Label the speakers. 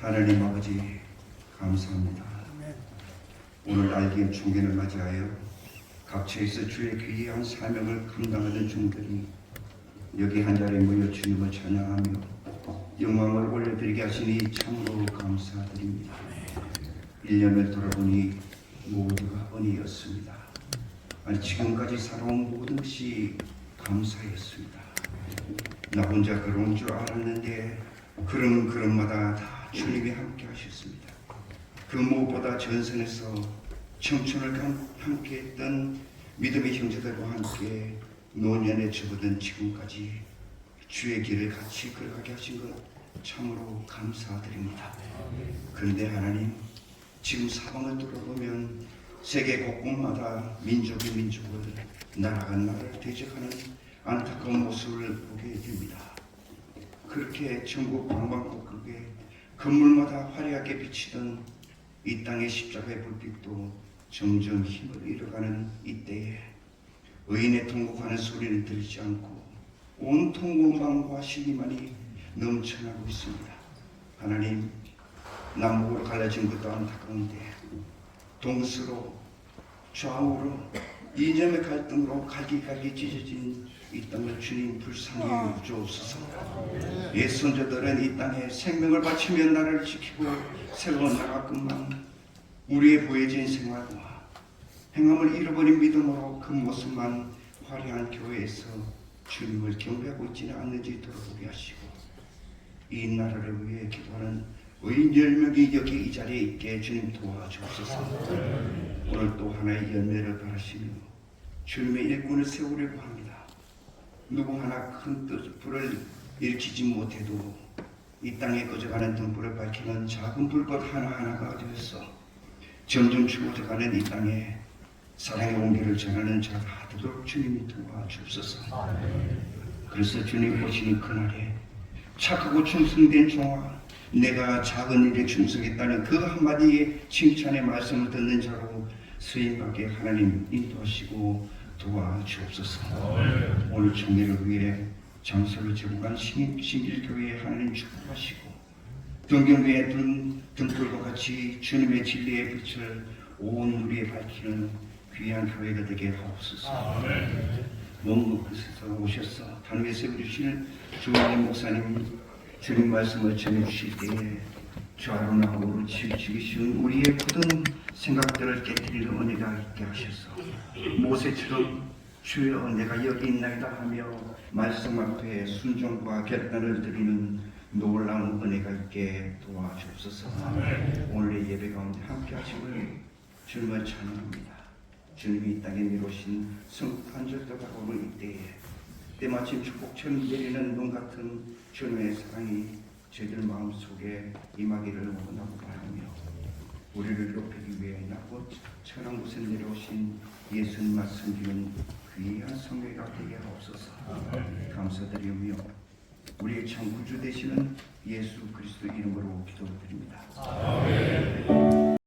Speaker 1: 하나님 아버지 감사합니다. 오늘 날개 중계를 맞이하여 각처에서 주의 귀한 사명을 감당하는 종들이 여기 한 자리에 모여 주님을 찬양하며 영광을 올려드리게 하시니 참으로 감사드립니다. 1년을 돌아보니 모두가 은혜였습니다. 아니 지금까지 살아온 모든 것이 감사였습니다. 나 혼자 그런 줄 알았는데 그런 그런마다 다 주님이 함께 하셨습니다. 그 무엇보다 전선에서 청춘을 감- 함께 했던 믿음의 형제들과 함께 노년에 접어든 지금까지 주의 길을 같이 걸어가게 하신 것 참으로 감사드립니다. 그런데 하나님 지금 사방을 돌아보면 세계 곳곳마다 민족이 민족을 나라가 나라를 대적하는 안타까운 모습을 보게 됩니다. 그렇게 전국 방방곡곡에 건물마다 화려하게 비치던 이 땅의 십자가의 불빛도 점점 힘을 잃어가는 이때에 의인의 통곡하는 소리를 들리지 않고 온통 원망과 신이만이 넘쳐나고 있습니다. 하나님 남북으로 갈라진 것도 안타까운데 동서로 좌우로 이념의 갈등으로 갈기갈기 찢어진 이 땅을 주님 불쌍히 주옵소서. 옛 선조들은 이 땅에 생명을 바치며 나라를 지키고 나라 끝만 우리의 보여진 생활과 행함을 잃어버린 믿음으로 그 모습만 화려한 교회에서 주님을 경배하고 있지는 않는지 돌아보게 하시고 이 나라를 위해 기도하는 의인 열 명이 여기 이 자리에 있게 주님 도와주옵소서. 오늘 또 하나의 열매를 바라시며 주님의 일꾼을 세우려고 합니다. 누구 하나 큰 뜻, 불을 일으키지 못해도 이 땅에 꺼져가는 등불을 밝히는 작은 불꽃 하나하나가 되어서 점점 죽어져가는 이 땅에 사랑의 온기를 전하는 자가 되도록 주님이 도와주옵소서. 그래서 주님 보시는 그날에 착하고 충성된 종아 내가 작은 일에 충성했다는 그 한마디의 칭찬의 말씀을 듣는 자로 수임하게 하나님 인도하시고 도와주옵소서. 오늘 총회를 위해 장소를 제공한 신- 신길교회 하나님 축복하시고 등경교회 등, 등불과 같이 주님의 진리의 빛을 온 우리에 밝히는 귀한 교회가 되게 하옵소서. 먼 곳에서 오셔서 단위에 세워주시는 주님 목사님 주님 말씀을 전해주실 때에 좌로 나오로 치우치기 쉬운 우리의 모든 생각들을 깨뜨리는 은혜가 있게 하셔서 모세처럼 주여 내가 여기 있나이다 하며 말씀 앞에 순종과 결단을 드리는 놀라운 은혜가 있게 도와주옵소서. 오늘의 예배 가운데 함께 하심을 주님을 찬양합니다. 주님이 이 땅에 내려오신 성탄절도 다가오는 이때에 때마침 축복처럼 내리는 눈 같은 주님의 사랑이 저희들 마음속에 임하기를 원하고 바라며 우리를 높이기 위해 나고 천한 곳에 내려오신 예수님만 섬기는 귀한 성회가 되게 하옵소서 감사드리며 우리의 참 구주 되시는 예수 그리스도 이름으로 기도드립니다.